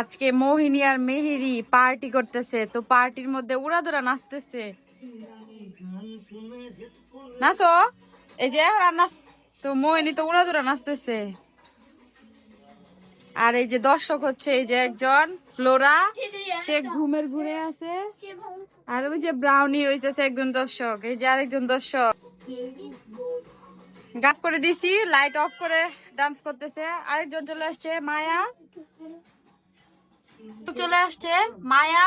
আজকে মোহিনী আর মেহেরি পার্টি করতেছে, তো পার্টির মধ্যে উড়াদুরা নাচতেছে। নাচো? এই যে নাচ তো মোহিনী তো উড়াদুরা নাচতেছে। আর এই যে দর্শক হচ্ছে, এই যে একজন, ফ্লোরা, সে ঘুমের ঘুরে আছে। আর ওই যে ব্রাউনি হইতেছে একজন দর্শক, এই যে আরেকজন দর্শক। গাছ করে দিছি লাইট অফ করে ডান্স করতেছে। আরেকজন চলে আসছে, মায়া। চলে আসছে মায়া।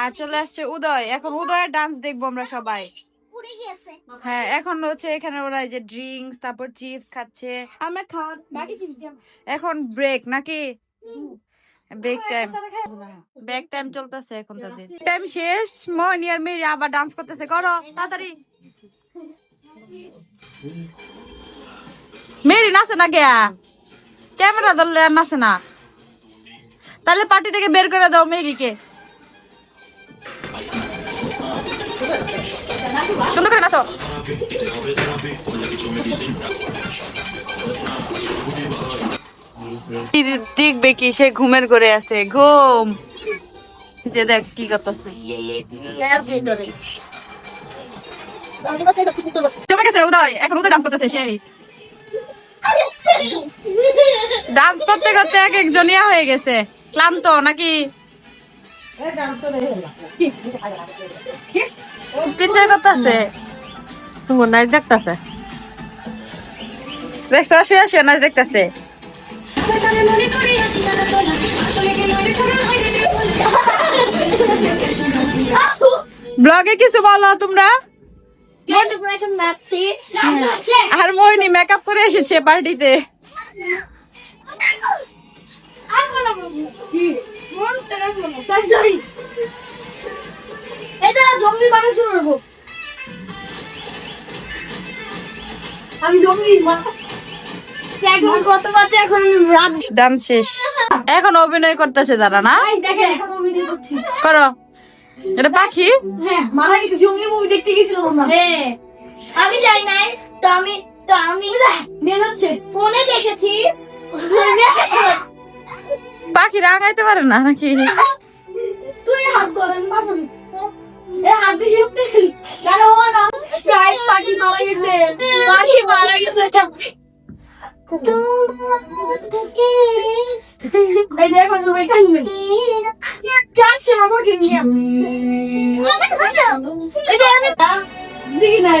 আর চলে আসছে উদয়। এখন উদয়ের ডান্স দেখব আমরা সবাই। হ্যাঁ এখন হচ্ছে এখানে ওরা যে ড্রিঙ্কস তারপর চিপস খাচ্ছে। আমরা খাওয়া বাকি চিপস এখন ব্রেক নাকি? ব্রেক টাইম ব্রেক টাইম চলতেছে এখন তাদের। টাইম শেষ। আর মেরি আবার ডান্স করতেছে। করো তাড়াতাড়ি। মেরি নাচে না গিয়া ক্যামেরা ধরলে আর নাচে না। তাহলে পার্টি থেকে বের করে দাও মেরিকে সুন্দর করে নাচো। দেখবে কি সে ঘুমের করে আছে? ঘুম। যে দেখ কি করতেছে। উদয়, এখন উদয় ডান্স করতেছে, সেই। ডান্স করতে করতে এক একজন ইয়া হয়ে গেছে। ক্লান্ত নাকি? এনজয় করতেছে? তোমার নাচ দেখতেছে? দেখছ শুয়ে শুয়ে নাচ দেখতেছে? ব্লগে কিছু বলো তোমরা? আর মোহিনী মেকআপ করে এসেছে পার্টিতে এটা জম্বি মানুষ করব আমি জম্বি এখন কত বাজে এখন রাত ডান্স শেষ এখন অভিনয় করতেছে তারা না করো। এটা পাখি? হ্যাঁ মারা গেছে জঙ্গলি মুভি দেখতে গেছিল হ্যাঁ। আমি যাই নাই তো আমি তো আমি ফোনে দেখেছি। পাখি রাঙাইতে পারে না নাকি? তুই হাত ধরেন এ হাত পাখি মারা গেছে। পাখি মারা গেছে। এই যে এখন তুমি কানবে যাচ্ছে আমাকে নিয়ে। এই যে আমি দিদি নাই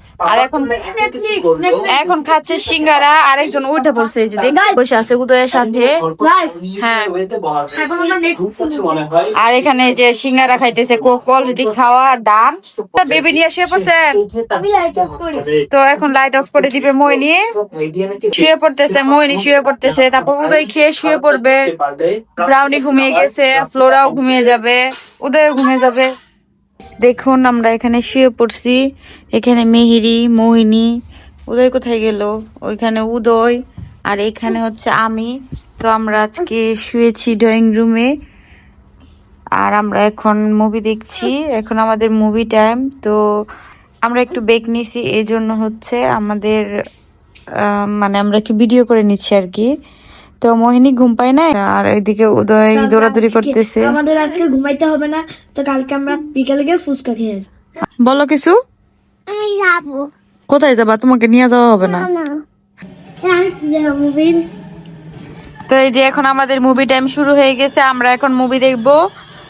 আর এখন এখন খাচ্ছে সিঙ্গারা আরেকজন উঠে পড়ছে এই যে দেখ বসে আছে উদয়ের সাথে। হ্যাঁ। নেট আর এখানে যে সিঙ্গারা খাইতেছে অলরেডি খাওয়া ডান বেবি নিয়ে শুয়ে পড়ছেন তো এখন লাইট অফ করে দিবে মইনি শুয়ে পড়তেছে মইনি শুয়ে পড়তেছে। তারপর উদয় খেয়ে শুয়ে পড়বে। ব্রাউনি ঘুমিয়ে গেছে ফ্লোরাও ঘুমিয়ে যাবে উদয়ও ঘুমিয়ে যাবে। দেখুন, আমরা এখানে শুয়ে পড়ছি। এখানে মেহিরি, মোহিনী, উদয় কোথায় গেল? ওইখানে উদয়, আর এখানে হচ্ছে আমি। তো আমরা আজকে শুয়েছি ড্রয়িং রুমে, আর আমরা এখন মুভি দেখছি। এখন আমাদের মুভি টাইম। তো আমরা একটু বেক নিছি এই জন্য হচ্ছে আমাদের মানে আমরা একটু ভিডিও করে নিচ্ছি আর কি। তো মোহিনী ঘুম পায় না আর এদিকে উদয় দৌড়াদৌড়ি করতেছে। আমাদের আজকে ঘুমাইতে হবে না তো কালকে আমরা বিকালে গিয়ে ফুচকা খেয়ে বলো কিছু? আমি যাব। কোথায় যাবা? তোমাকে নিয়ে যাওয়া হবে না? তো এই যে এখন আমাদের মুভি টাইম শুরু হয়ে গেছে আমরা এখন মুভি দেখব।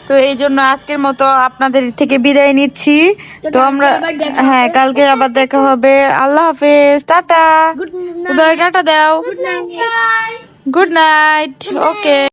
তো এই জন্য আজকের মতো আপনাদের থেকে বিদায় নিচ্ছি। তো আমরা হ্যাঁ কালকে আবার দেখা হবে। আল্লাহ হাফেজ টাটা। উদয় টাটা দাও। Night good night okay